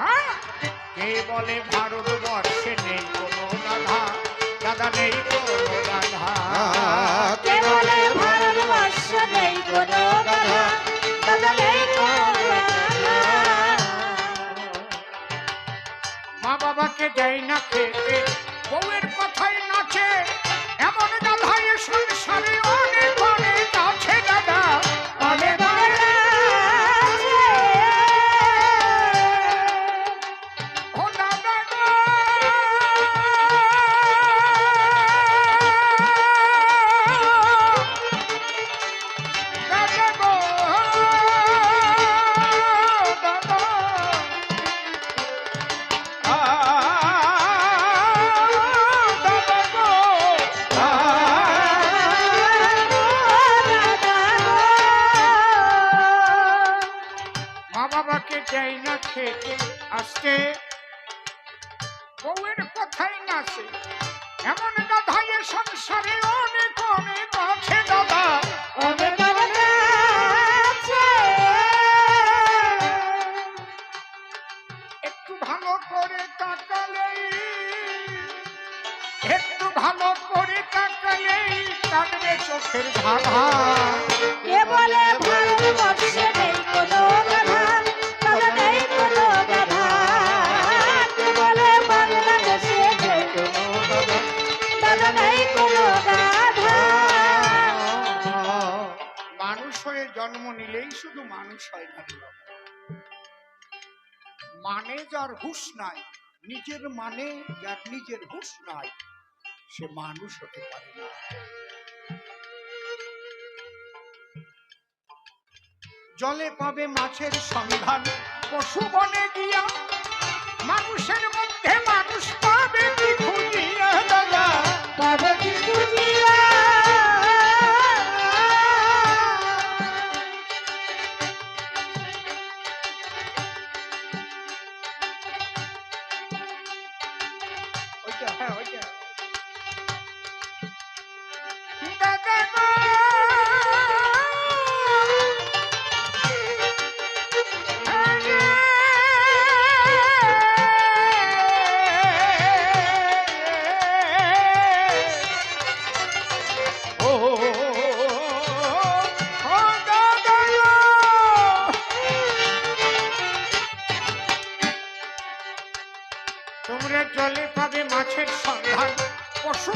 হ্যাঁ? কে বলে ভারতবর্ষে নেই কোনো গাধা? দাদা নেই কোনো গাধা। কে বলে ভারতবর্ষ নেই কোনো গাধা? দাদা নেই মা বাবাকে দেয় না খেতে বউয়ের কথাই নাচে এমন গাধাই সংসারে বাবাকে চাই না খেতে আসতে বউয়ের কথাই নাচে এমন গাধাই এ সংসারে অনেক অনেক আছে দাদা, অনেক একটু ভালো করে তাকালেই, একটু ভালো করে তাকালেই কাটবে চোখের ধারা। মানুষ হয়ে জন্ম নিলেই শুধু মানুষ হয় না। মানে যার নাই। নিজের মানে যার নিজের নাই, সে মানুষ হতে পারে না। জলে পাবে মাছের সন্ধান, পশু বনে গিয়া মানুষের ওইটা হ্যাঁ তোমরা জলে পাবে মাছের সন্ধান। পশু